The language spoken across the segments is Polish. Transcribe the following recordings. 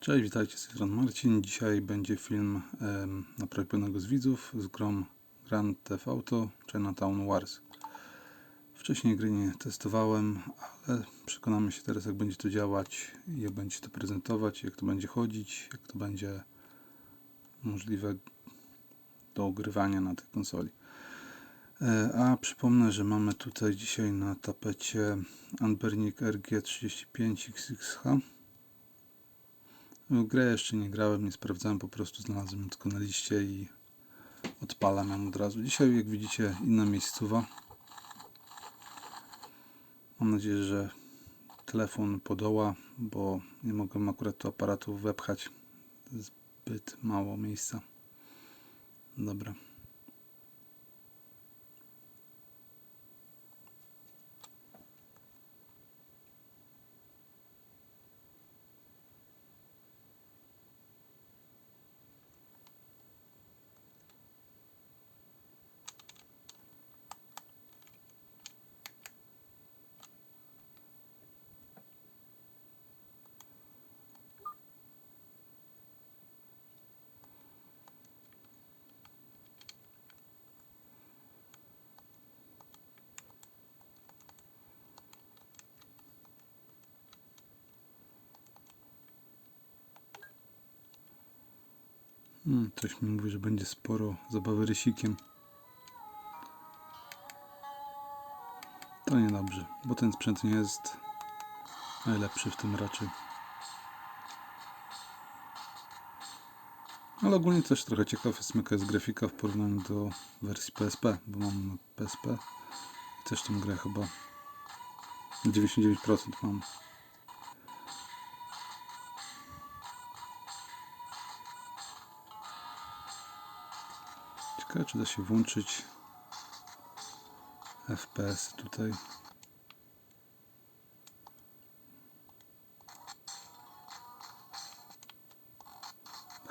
Cześć, witajcie z strony Marcin. Dzisiaj będzie film em, naprawionego z widzów z grą Grand Theft Auto Chinatown Wars. Wcześniej gry nie testowałem, ale przekonamy się teraz jak będzie to działać, jak będzie to prezentować, jak to będzie chodzić, jak to będzie możliwe do ogrywania na tej konsoli. E, A przypomnę, że mamy tutaj dzisiaj na tapecie Anbernic RG35XXH. W grę jeszcze nie grałem, nie sprawdzałem, po prostu znalazłem tylko na liście i odpalam ją od razu. Dzisiaj, jak widzicie, inna miejscowa. Mam nadzieję, że telefon podoła, bo nie mogłem akurat tu aparatu wepchać. Zbyt mało miejsca. Dobra. Hmm, ktoś mi mówi, że będzie sporo zabawy rysikiem. To niedobrze, bo ten sprzęt nie jest najlepszy w tym raczej. Ale ogólnie też trochę ciekaw jest jaka jest grafika w porównaniu do wersji PSP, bo mam PSP i też tą grę chyba 99% mam. Czy da się włączyć FPS tutaj.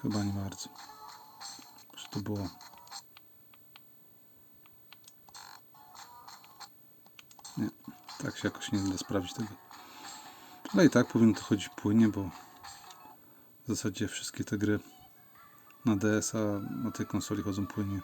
Chyba nie bardzo. Że to było. Nie, tak się jakoś nie da sprawdzić tego. Ale i tak powinno to chodzić płynnie, bo w zasadzie wszystkie te gry na DS-a na tej konsoli chodzą płynnie.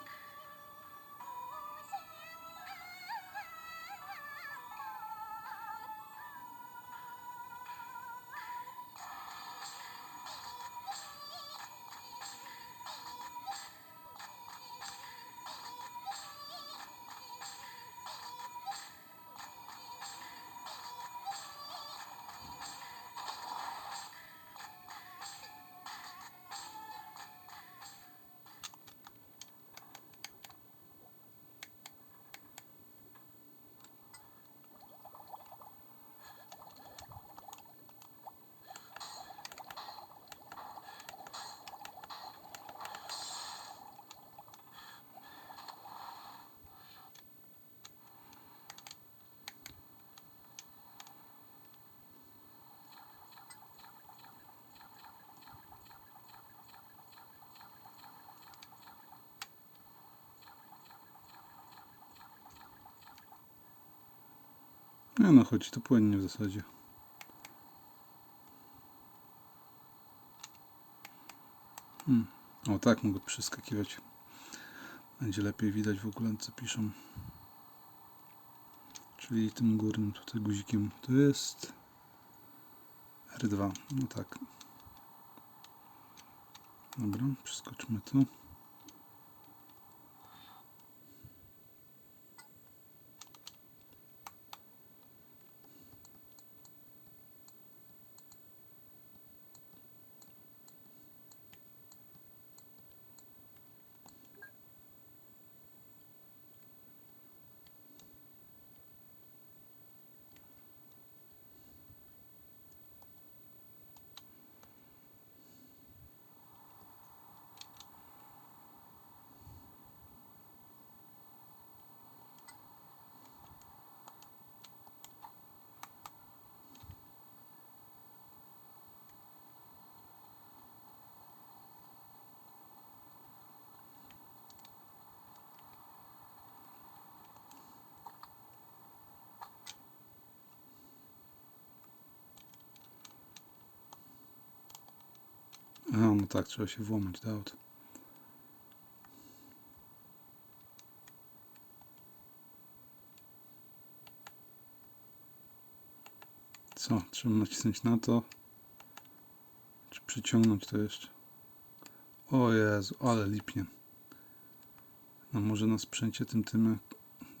Nie no, chodzi to płynnie w zasadzie. Hmm. O tak, mogę przeskakiwać. Będzie lepiej widać w ogóle co piszą. Czyli tym górnym tutaj guzikiem to jest R2. No tak. Dobra, przeskoczmy to. No tak, trzeba się włamać do. Co? Trzeba nacisnąć na to. Czy przyciągnąć to jeszcze? O Jezu, ale lipnie. No może na sprzęcie tym tym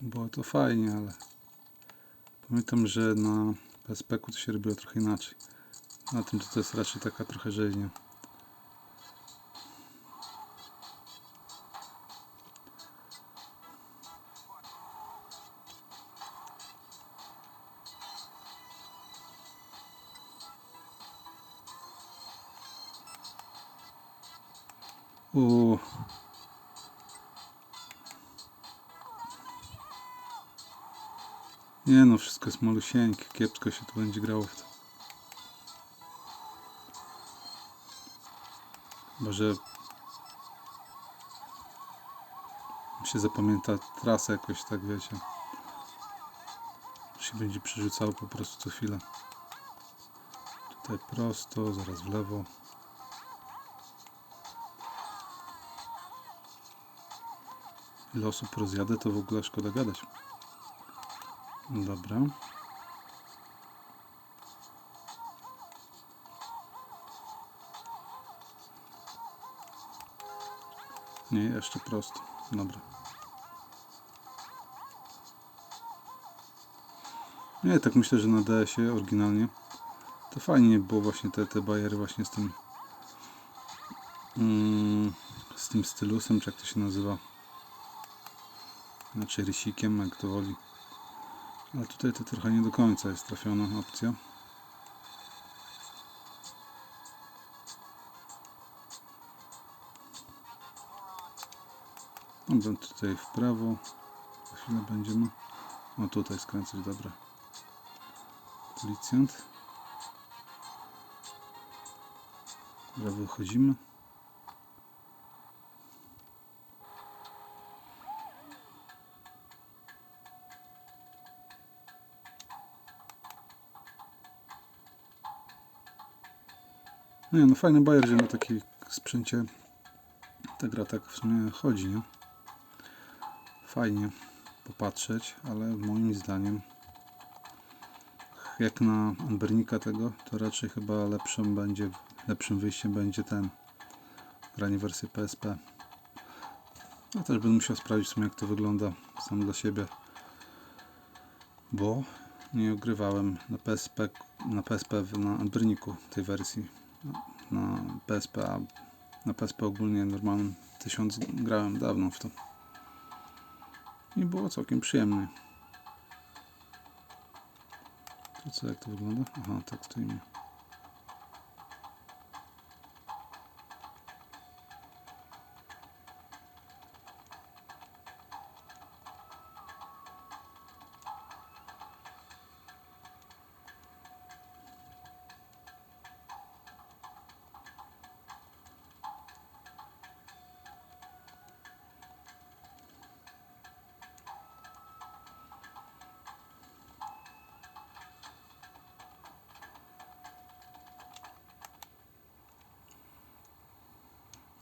było to fajnie, ale pamiętam, że na PSP-ku to się robiło trochę inaczej. Na tym to, to jest raczej taka trochę rzeźnia. Uuu. Nie no, wszystko jest malusieńkie, kiepsko się tu będzie grało w to. Chyba, że się zapamięta trasę jakoś tak, wiecie. Się będzie przerzucało po prostu co chwilę. Tutaj prosto, zaraz w lewo. Ile osób rozjadę, to w ogóle szkoda gadać. Dobra. Nie, jeszcze prosto. Dobra. Nie, tak myślę, że na DS-ie oryginalnie to fajnie było właśnie te, te bajery właśnie z tym mm, z tym stylusem, czy jak to się nazywa znaczy rysikiem, jak to woli. Ale tutaj to trochę nie do końca jest trafiona opcja. Dobra, tutaj w prawo. Za chwilę będziemy. O, tutaj skręcać, dobra. Policjant. Dobra, wychodzimy. Nie, no fajny bajer, że na takiej sprzęcie ta gra tak w sumie chodzi, nie? Fajnie popatrzeć, ale moim zdaniem jak na Ambernika tego, to raczej chyba lepszym będzie, lepszym wyjściem będzie ten granie wersji PSP. Ja też będę musiał sprawdzić w sumie jak to wygląda sam dla siebie, bo nie ogrywałem na PSP, na PSP na Amberniku tej wersji na PSP, a na PSP ogólnie normalnym 1000 grałem dawno w to. I było całkiem przyjemne. To co, jak to wygląda? Aha, tak stoimy.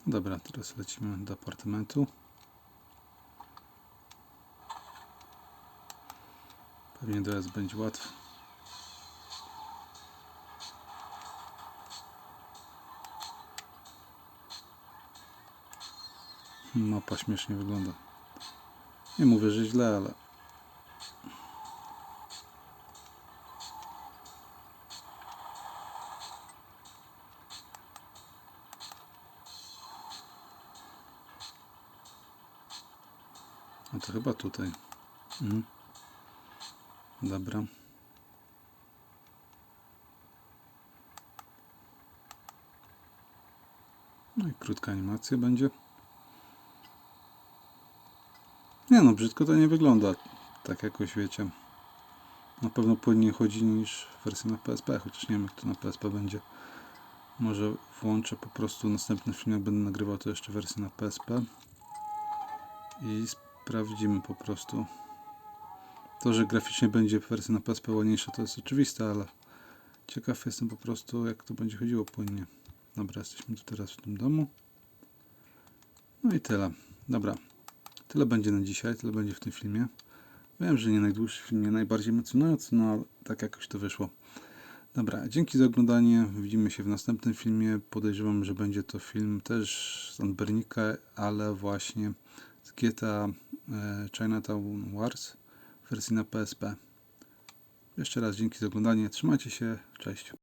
Dobra, teraz lecimy do apartamentu. Pewnie dojazd będzie łatwy. Mapa śmiesznie wygląda. Nie mówię, że źle, ale No to chyba tutaj. Mhm. Dobra. No i krótka animacja będzie. Nie no, brzydko to nie wygląda. Tak jakoś wiecie. Na pewno płynniej chodzi niż wersja na PSP, chociaż nie wiem jak to na PSP będzie. Może włączę po prostu następny film, jak będę nagrywał to jeszcze wersję na PSP. I sprawdzimy po prostu. To, że graficznie będzie wersja na PSP ładniejsza, to jest oczywiste, ale ciekaw jestem po prostu, jak to będzie chodziło płynnie. Dobra, jesteśmy tu teraz w tym domu. No i tyle. Dobra. Tyle będzie na dzisiaj, tyle będzie w tym filmie. Wiem, że nie najdłuższy film, nie najbardziej emocjonujący, no ale tak jakoś to wyszło. Dobra, dzięki za oglądanie. Widzimy się w następnym filmie. Podejrzewam, że będzie to film też z Anbernika, ale właśnie z GTA e, Chinatown Wars w wersji na PSP. Jeszcze raz dzięki za oglądanie. Trzymajcie się. Cześć.